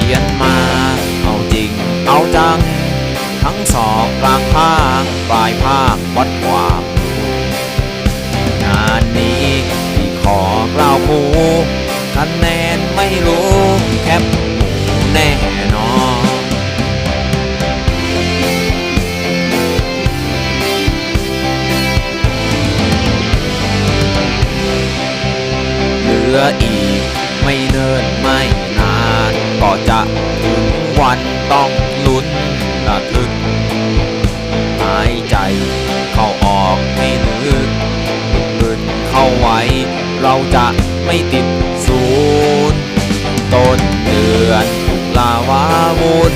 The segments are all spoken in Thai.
ียนมา เอาจริงเอาจัง ทั้งสอบกลางภาคปลายภาควัดความงานนี้ที่ขอกล่าวผู้คะแนนไม่รู้แคบหมูแน่นอนเหลืออีกไม่เนิ่น วันต้องลุ้นระทึก หายใจเข้าออกให้ลึกบึนเข้าไว้ เราจะไม่ติดศูนย์ต้นเดือนตุลาวาวุ่น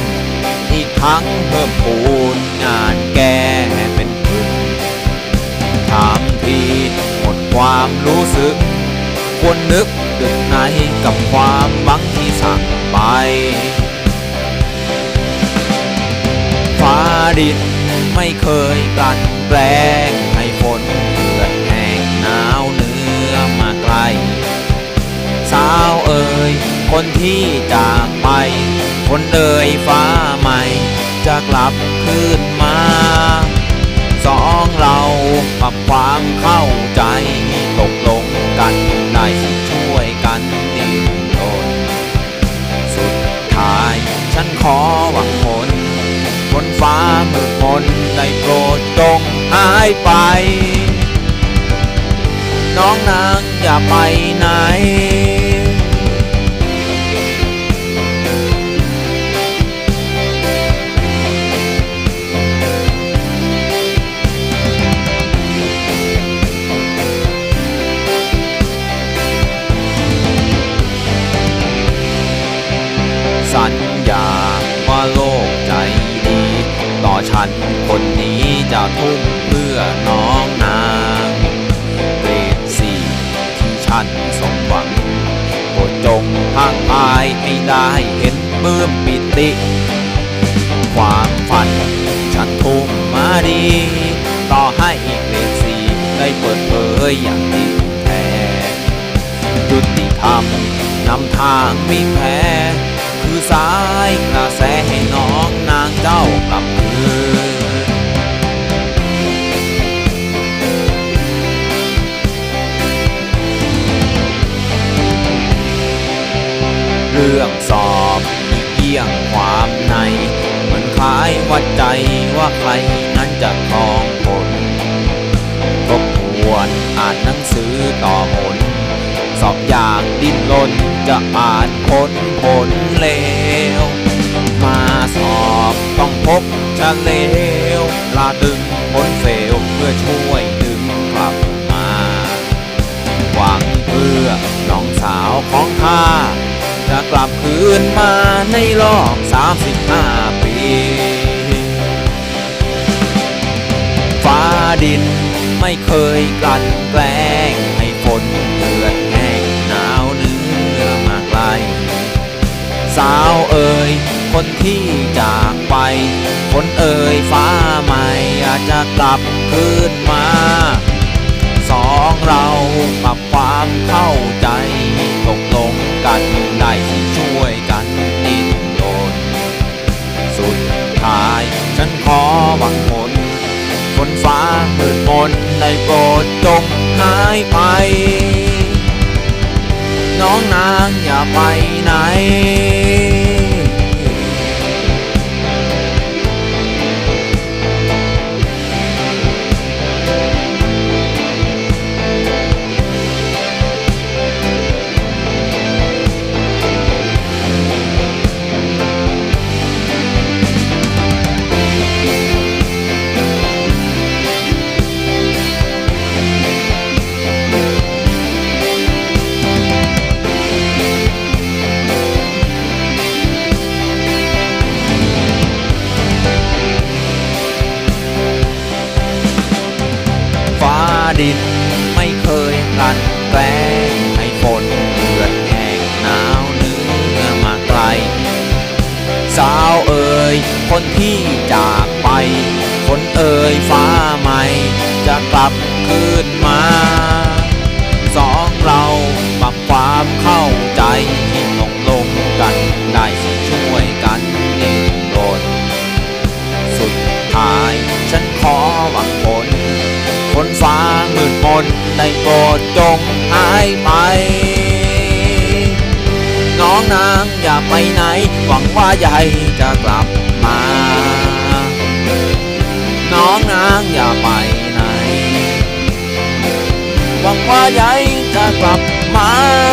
อีกทั้งเพิ่มปูนงานแก้เป็นพึ่งถามทีหมดความรู้สึกควรนึกดึกในกับความหวังที่สั่งไป ดิน ไม่เคยกลั่นแกล้งให้ฝนเหือดแห้งหนาวเนื้อมาไกล สาวเอ่ยคนที่จากไป คนเอ่ยฟ้าใหม่ จะกลับคืนมา สองเราปรับความเข้าใจตกลงกันได้ช่วยกันดิ้นรนสุดท้าย ฉันขอหวังผลบน ฟ้ามืดมนได้โปรดจงหายไป น้องนางอย่าไปไหนันคนนี้จะทุ่มเพื่อน้องนางเกรดสี่ที่ฉันสมหวังโปรดจงพางพายให้ได้เห็นเมื่อมปิติ ความฝันฉันทุ่มมาดี ต่อให้เกรดสี่ได้เปิดเผยอย่างจริงแท้ยุติธรรมนำทางไมีแพ้ คือสายกระแสให้น้องนางเจ้ากลับ เรื่องสอบอีกเยี่ยงความในมือนคล้ายวัดใจว่าใครนั้นจะครองผลทบทวนอ่านหนังสือต่อผลสอบอย่างดิ้นรนจะอ่านผลผลเลว มาสอบต้องพบเลวลาดึงผลเฟลเพื่อช่วยดึงกลับมา หวังเพื่อน้องสาวของข้า จะกลับคืนมาในรอบ 35 ปี ฟ้าดินไม่เคยกลั่นแกล้ง ให้ฝนเดือดแห้งหนาวเนื้อมาไกล สาวเอ่ยคนที่จากไปคนเอ่ยฟ้าใหม่อาจจะกลับคืนมา สองเราปรับความเข้าใจ กันได้ที่ช่วยกันดิ้นรนสุดท้ายฉันขอหวังผลฝนฟ้ามืดมนได้โปรดจงหายไป น้องนางอย่าไปไหน ดิน ไม่เคยคันแกลงให้ฝนเดือดแห้งหนาวเนื้อมาไกล สาวเอ่ยคนที่จากไปฝนเอ่ยฟ้าใหม่ จะกลับคืนมา สองเราปรับความเข้าใจที่ลงลงกันได้ช่วยกันดิ้นรนสุดท้ายฉันขอหวังผลฝนฟ้า โปรดจงหายไป น้องนางอย่าไปไหน หวังว่ายายจะกลับมา น้องนางอย่าไปไหน หวังว่ายายจะกลับมา